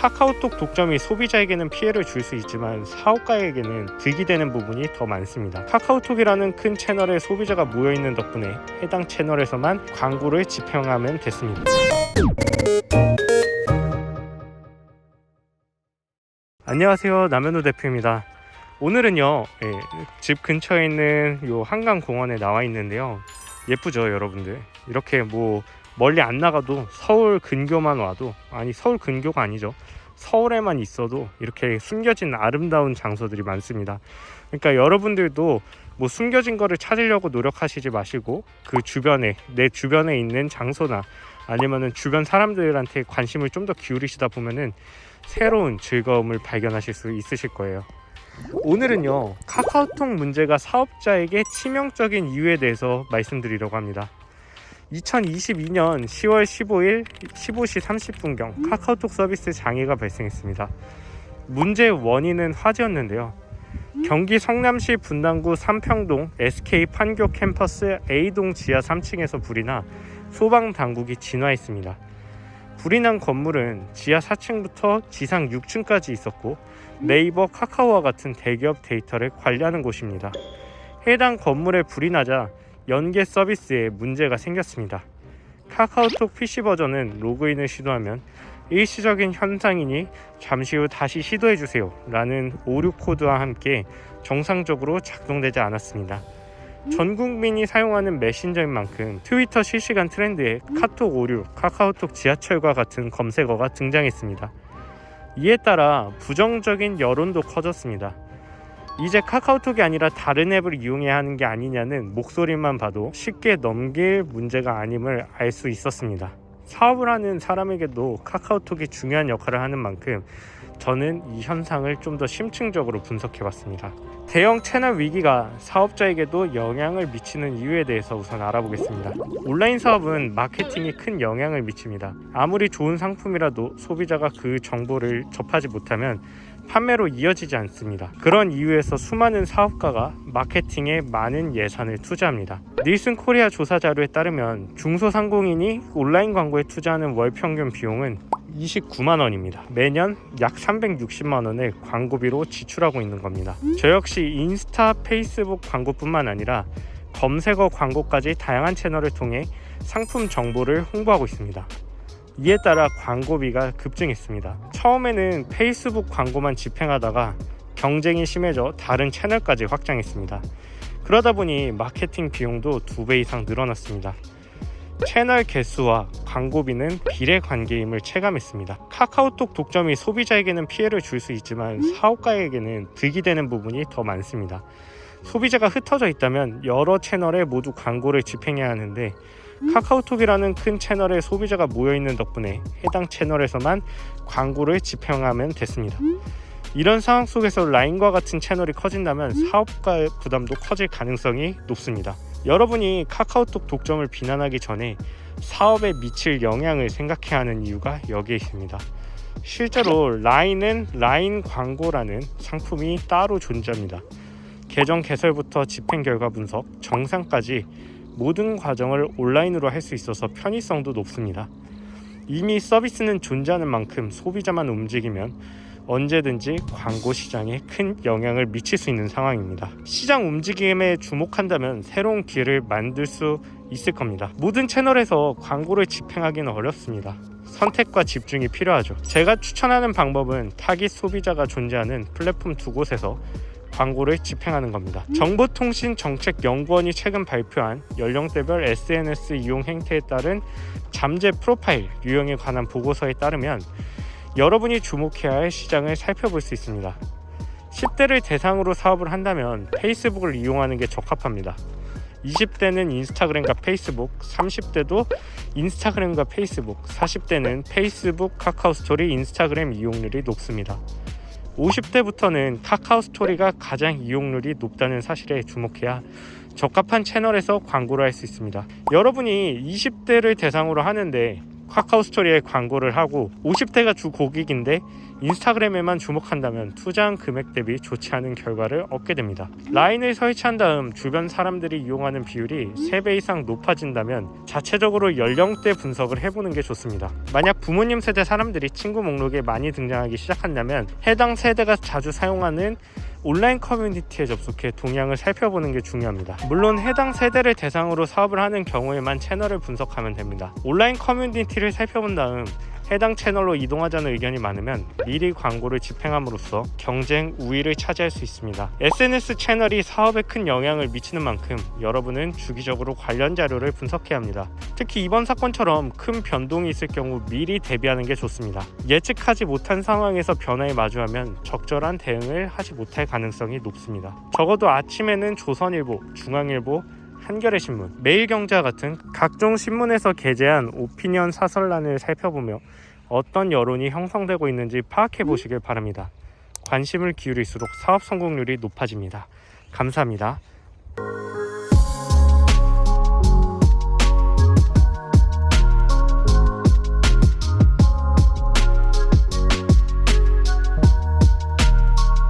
카카오톡 독점이 소비자에게는 피해를 줄 수 있지만 사업가에게는 득이 되는 부분이 더 많습니다. 카카오톡이라는 큰 채널에 소비자가 모여 있는 덕분에 해당 채널에서만 광고를 집행하면 됐습니다. 안녕하세요 남현우 대표입니다. 오늘은요 예, 집 근처에 있는 요 한강 공원에 나와 있는데요 예쁘죠 여러분들 이렇게 뭐 멀리 안 나가도 서울 근교만 와도 아니 서울 근교가 아니죠 서울에만 있어도 이렇게 숨겨진 아름다운 장소들이 많습니다 그러니까 여러분들도 뭐 숨겨진 거를 찾으려고 노력하시지 마시고 그 주변에 내 주변에 있는 장소나 아니면은 주변 사람들한테 관심을 좀 더 기울이시다 보면은 새로운 즐거움을 발견하실 수 있으실 거예요. 오늘은요 카카오톡 문제가 사업자에게 치명적인 이유에 대해서 말씀드리려고 합니다. 2022년 10월 15일 15시 30분경 카카오톡 서비스 장애가 발생했습니다. 문제의 원인은 화재였는데요. 경기 성남시 분당구 삼평동 SK 판교 캠퍼스 A동 지하 3층에서 불이 나 소방 당국이 진화했습니다. 불이 난 건물은 지하 4층부터 지상 6층까지 있었고 네이버, 카카오와 같은 대기업 데이터를 관리하는 곳입니다. 해당 건물에 불이 나자 연계 서비스에 문제가 생겼습니다. 카카오톡 PC 버전은 로그인을 시도하면 일시적인 현상이니 잠시 후 다시 시도해 주세요 라는 오류 코드와 함께 정상적으로 작동되지 않았습니다. 전 국민이 사용하는 메신저인 만큼 트위터 실시간 트렌드에 카톡 오류, 카카오톡 지하철과 같은 검색어가 등장했습니다. 이에 따라 부정적인 여론도 커졌습니다. 이제 카카오톡이 아니라 다른 앱을 이용해야 하는 게 아니냐는 목소리만 봐도 쉽게 넘길 문제가 아님을 알 수 있었습니다. 사업을 하는 사람에게도 카카오톡이 중요한 역할을 하는 만큼 저는 이 현상을 좀 더 심층적으로 분석해 봤습니다. 대형 채널 위기가 사업자에게도 영향을 미치는 이유에 대해서 우선 알아보겠습니다. 온라인 사업은 마케팅에 큰 영향을 미칩니다. 아무리 좋은 상품이라도 소비자가 그 정보를 접하지 못하면 판매로 이어지지 않습니다. 그런 이유에서 수많은 사업가가 마케팅에 많은 예산을 투자합니다. 닐슨 코리아 조사 자료에 따르면 중소상공인이 온라인 광고에 투자하는 월 평균 비용은 29만 원입니다. 매년 약 360만 원을 광고비로 지출하고 있는 겁니다. 저 역시 인스타, 페이스북 광고뿐만 아니라 검색어 광고까지 다양한 채널을 통해 상품 정보를 홍보하고 있습니다. 이에 따라 광고비가 급증했습니다. 처음에는 페이스북 광고만 집행하다가 경쟁이 심해져 다른 채널까지 확장했습니다. 그러다 보니 마케팅 비용도 두 배 이상 늘어났습니다. 채널 개수와 광고비는 비례 관계임을 체감했습니다. 카카오톡 독점이 소비자에게는 피해를 줄 수 있지만 사업가에게는 득이 되는 부분이 더 많습니다. 소비자가 흩어져 있다면 여러 채널에 모두 광고를 집행해야 하는데 카카오톡이라는 큰 채널에 소비자가 모여 있는 덕분에 해당 채널에서만 광고를 집행하면 됐습니다. 이런 상황 속에서 라인과 같은 채널이 커진다면 사업가의 부담도 커질 가능성이 높습니다. 여러분이 카카오톡 독점을 비난하기 전에 사업에 미칠 영향을 생각해야 하는 이유가 여기에 있습니다. 실제로 라인은 라인 광고라는 상품이 따로 존재합니다. 계정 개설부터 집행 결과 분석, 정상까지 모든 과정을 온라인으로 할 수 있어서 편의성도 높습니다. 이미 서비스는 존재하는 만큼 소비자만 움직이면 언제든지 광고 시장에 큰 영향을 미칠 수 있는 상황입니다. 시장 움직임에 주목한다면 새로운 기회를 만들 수 있을 겁니다. 모든 채널에서 광고를 집행하기는 어렵습니다. 선택과 집중이 필요하죠. 제가 추천하는 방법은 타깃 소비자가 존재하는 플랫폼 두 곳에서 광고를 집행하는 겁니다. 정보통신정책연구원이 최근 발표한 연령대별 SNS 이용 행태에 따른 잠재 프로파일 유형에 관한 보고서에 따르면 여러분이 주목해야 할 시장을 살펴볼 수 있습니다. 10대를 대상으로 사업을 한다면 페이스북을 이용하는 게 적합합니다. 20대는 인스타그램과 페이스북, 30대도 인스타그램과 페이스북, 40대는 페이스북, 카카오 스토리, 인스타그램 이용률이 높습니다. 50대부터는 카카오 스토리가 가장 이용률이 높다는 사실에 주목해야 적합한 채널에서 광고를 할 수 있습니다. 여러분이 20대를 대상으로 하는데 카카오 스토리에 광고를 하고 50대가 주 고객인데 인스타그램에만 주목한다면 투자한 금액 대비 좋지 않은 결과를 얻게 됩니다. 라인을 설치한 다음 주변 사람들이 이용하는 비율이 3배 이상 높아진다면 자체적으로 연령대 분석을 해보는 게 좋습니다. 만약 부모님 세대 사람들이 친구 목록에 많이 등장하기 시작한다면 해당 세대가 자주 사용하는 온라인 커뮤니티에 접속해 동향을 살펴보는 게 중요합니다. 물론 해당 세대를 대상으로 사업을 하는 경우에만 채널을 분석하면 됩니다. 온라인 커뮤니티를 살펴본 다음 해당 채널로 이동하자는 의견이 많으면 미리 광고를 집행함으로써 경쟁 우위를 차지할 수 있습니다. SNS 채널이 사업에 큰 영향을 미치는 만큼 여러분은 주기적으로 관련 자료를 분석해야 합니다. 특히 이번 사건처럼 큰 변동이 있을 경우 미리 대비하는 게 좋습니다. 예측하지 못한 상황에서 변화에 마주하면 적절한 대응을 하지 못할 가능성이 높습니다. 적어도 아침에는 조선일보, 중앙일보, 한겨레 신문, 매일경제와 같은 각종 신문에서 게재한 오피니언 사설란을 살펴보며 어떤 여론이 형성되고 있는지 파악해 보시길 바랍니다. 관심을 기울일수록 사업 성공률이 높아집니다. 감사합니다.